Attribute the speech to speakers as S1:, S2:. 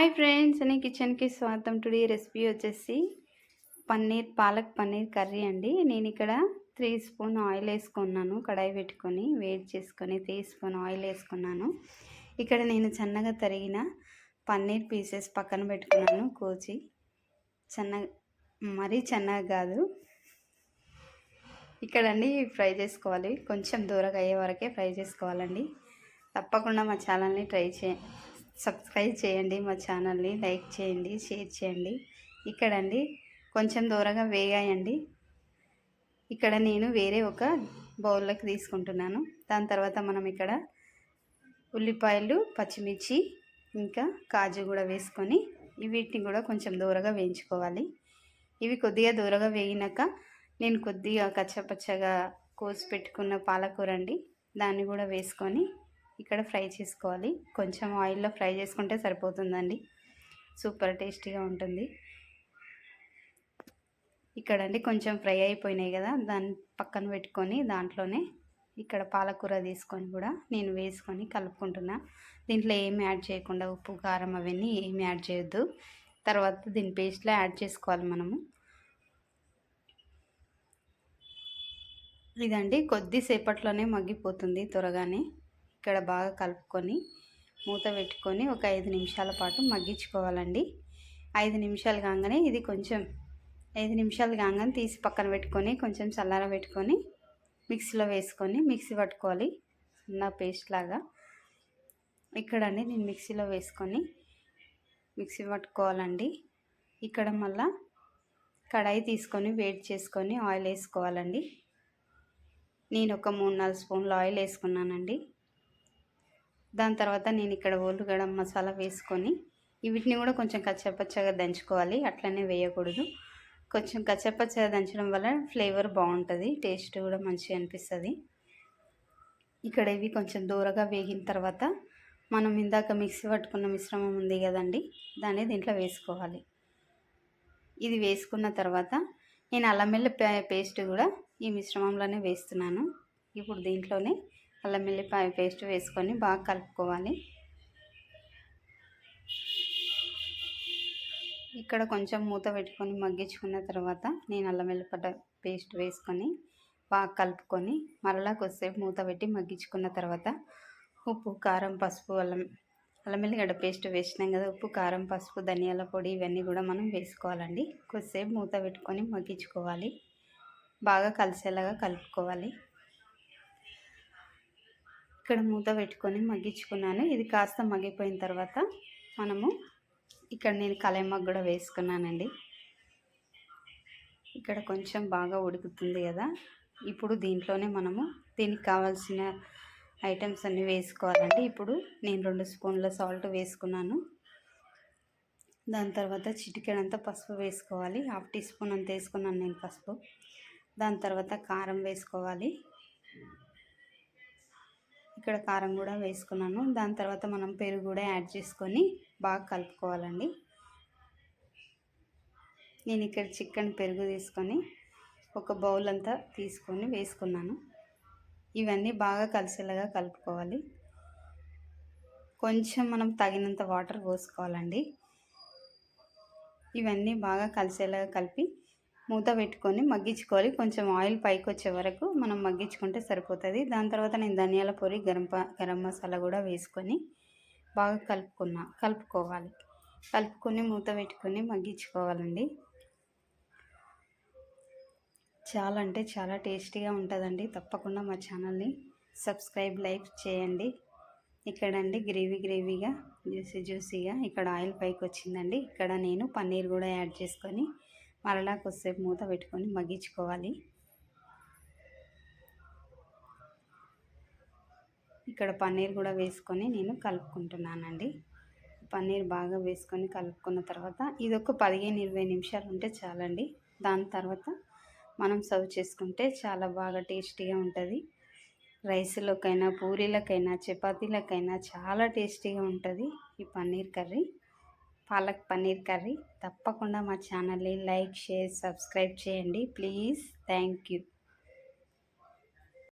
S1: Hi friends అని కిచెన్కి స్వాగతం. టుడే రెసిపీ వచ్చేసి పన్నీర్ పాలక్ పన్నీర్ కర్రీ అండి. నేను ఇక్కడ త్రీ స్పూన్ ఆయిల్ వేసుకున్నాను కడాయి పెట్టుకొని వేడి చేసుకొని త్రీ స్పూన్ ఆయిల్ వేసుకున్నాను. ఇక్కడ నేను సన్నగా తరిగిన పన్నీర్ పీసెస్ పక్కన పెట్టుకున్నాను కోచి చిన్న మరీ చిన్నగా కాదు. ఇక్కడండి ఫ్రై చేసుకోవాలి. కొంచెం దూరగా అయ్యే వరకే ఫ్రై చేసుకోవాలండి. తప్పకుండా మా ఛానల్ని ట్రై చే సబ్స్క్రైబ్ చేయండి మా ఛానల్ని లైక్ చేయండి షేర్ చేయండి. ఇక్కడండి కొంచెం దూరంగా వేగాయండి. ఇక్కడ నేను వేరే ఒక బౌల్లోకి తీసుకుంటున్నాను. దాని తర్వాత మనం ఇక్కడ ఉల్లిపాయలు పచ్చిమిర్చి ఇంకా కాజు కూడా వేసుకొని వీటిని కూడా కొంచెం దూరగా వేయించుకోవాలి. ఇవి కొద్దిగా దూరగా వేగినాక నేను కొద్దిగా కచ్చపచ్చగా కోసి పెట్టుకున్న పాలకూర అండి దాన్ని కూడా వేసుకొని ఇక్కడ ఫ్రై చేసుకోవాలి. కొంచెం ఆయిల్లో ఫ్రై చేసుకుంటే సరిపోతుందండి. సూపర్ టేస్టీగా ఉంటుంది. ఇక్కడ అండి కొంచెం ఫ్రై అయిపోయినాయి కదా దాన్ని పక్కన పెట్టుకొని దాంట్లోనే ఇక్కడ పాలకూర తీసుకొని కూడా నేను వేసుకొని కలుపుకుంటున్నా. దీంట్లో ఏమి యాడ్ చేయకుండా ఉప్పు కారం అవన్నీ ఏమి యాడ్ చేయొద్దు. తర్వాత దీని పేస్ట్లో యాడ్ చేసుకోవాలి మనము. ఇదండి కొద్దిసేపట్లోనే మగ్గిపోతుంది త్వరగానే. ఇక్కడ బాగా కలుపుకొని మూత పెట్టుకొని ఒక ఐదు నిమిషాల పాటు మగ్గించుకోవాలండి. ఐదు నిమిషాలు కాగానే ఇది కొంచెం ఐదు నిమిషాలు కాగానే తీసి పక్కన పెట్టుకొని కొంచెం చల్లార పెట్టుకొని మిక్సీలో వేసుకొని మిక్సీ పట్టుకోవాలి. చిన్న పేస్ట్ లాగా. ఇక్కడండి నేను మిక్సీలో వేసుకొని మిక్సీ పట్టుకోవాలండి. ఇక్కడ మళ్ళా కడాయి తీసుకొని వేడి చేసుకొని ఆయిల్ వేసుకోవాలండి. నేను ఒక మూడు నాలుగు స్పూన్లు ఆయిల్ వేసుకున్నానండి. దాని తర్వాత నేను ఇక్కడ గడం మసాలా వేసుకొని వీటిని కూడా కొంచెం కచ్చపచ్చగా దంచుకోవాలి. అట్లనే వేయకూడదు. కొంచెం కచ్చపచ్చగా దంచడం వల్ల ఫ్లేవర్ బాగుంటుంది టేస్ట్ కూడా మంచిగా అనిపిస్తుంది. ఇక్కడ ఇవి కొంచెం దూరగా వేగిన తర్వాత మనం ఇందాక మిక్సీ పట్టుకున్న మిశ్రమం ఉంది కదండి దాన్ని దీంట్లో వేసుకోవాలి. ఇది వేసుకున్న తర్వాత నేను అల్లం పేస్ట్ కూడా ఈ మిశ్రమంలోనే వేస్తున్నాను. ఇప్పుడు దీంట్లోనే అల్లం వెల్లిపాయ పేస్ట్ వేసుకొని బాగా కలుపుకోవాలి. ఇక్కడ కొంచెం మూత పెట్టుకొని మగ్గించుకున్న తర్వాత నేను అల్లం వెల్లిపాయ పేస్ట్ వేసుకొని బాగా కలుపుకొని మరలా కొద్దిసేపు మూత పెట్టి మగ్గించుకున్న తర్వాత ఉప్పు కారం పసుపు అల్లం అల్లం వెల్లిగడ్డ పేస్ట్ వేసినాం కదా ఉప్పు కారం పసుపు ధనియాల పొడి ఇవన్నీ కూడా మనం వేసుకోవాలండి. కొద్దిసేపు మూత పెట్టుకొని మగ్గించుకోవాలి. బాగా కలిసేలాగా కలుపుకోవాలి. ఇక్కడ మూత పెట్టుకొని మగ్గించుకున్నాను. ఇది కాస్త మగ్గిపోయిన తర్వాత మనము ఇక్కడ నేను కలైమాకు కూడా వేసుకున్నానండి. ఇక్కడ కొంచెం బాగా ఉడుకుతుంది కదా. ఇప్పుడు దీంట్లోనే మనము దీనికి కావాల్సిన ఐటమ్స్ అన్నీ వేసుకోవాలండి. ఇప్పుడు నేను రెండు స్పూన్ల సాల్ట్ వేసుకున్నాను. దాని తర్వాత చిటికెడంతా పసుపు వేసుకోవాలి. హాఫ్ టీ స్పూన్ అంత వేసుకున్నాను నేను పసుపు. దాని తర్వాత కారం వేసుకోవాలి. ఇక్కడ కారం కూడా వేసుకున్నాను. దాని తర్వాత మనం పెరుగు కూడా యాడ్ చేసుకొని బాగా కలుపుకోవాలండి. నేను ఇక్కడ చికెన్ పెరుగు తీసుకొని ఒక బౌల్ అంతా తీసుకొని వేసుకున్నాను. ఇవన్నీ బాగా కలిసేలాగా కలుపుకోవాలి. కొంచెం మనం తగినంత వాటర్ పోసుకోవాలండి. ఇవన్నీ బాగా కలిసేలాగా కలిపి మూత పెట్టుకొని మగ్గించుకోవాలి. కొంచెం ఆయిల్ పైకి వచ్చే వరకు మనం మగ్గించుకుంటే సరిపోతుంది. దాని తర్వాత నేను ధనియాల పొడి గరం గరం మసాలా కూడా వేసుకొని బాగా కలుపుకున్నా కలుపుకోవాలి. కలుపుకొని మూత పెట్టుకొని మగ్గించుకోవాలండి. చాలా అంటే చాలా టేస్టీగా ఉంటుందండి. తప్పకుండా మా ఛానల్ని సబ్స్క్రైబ్ లైక్ చేయండి. ఇక్కడండి గ్రేవీ గ్రేవీగా జ్యూసీ జ్యూసీగా. ఇక్కడ ఆయిల్ పైకి వచ్చిందండి ఇక్కడ నేను పన్నీర్ కూడా యాడ్ చేసుకొని మరలా కొద్దిసేపు మూత పెట్టుకొని మగ్గించుకోవాలి. ఇక్కడ పన్నీర్ కూడా వేసుకొని నేను కలుపుకుంటున్నానండి. పన్నీర్ బాగా వేసుకొని కలుపుకున్న తర్వాత ఇది ఒక పదిహేను ఇరవై నిమిషాలు ఉంటే చాలండి. దాని తర్వాత మనం సర్వ్ చేసుకుంటే చాలా బాగా టేస్టీగా ఉంటుంది. రైస్లోకైనా పూరీలకైనా చపాతీలకైనా చాలా టేస్టీగా ఉంటుంది ఈ పన్నీర్ కర్రీ. పాలక్ పన్నీర్ కర్రీ. తప్పకుండా మా ఛానల్ని లైక్ షేర్ సబ్స్క్రైబ్ చేయండి. ప్లీజ్. Thank you.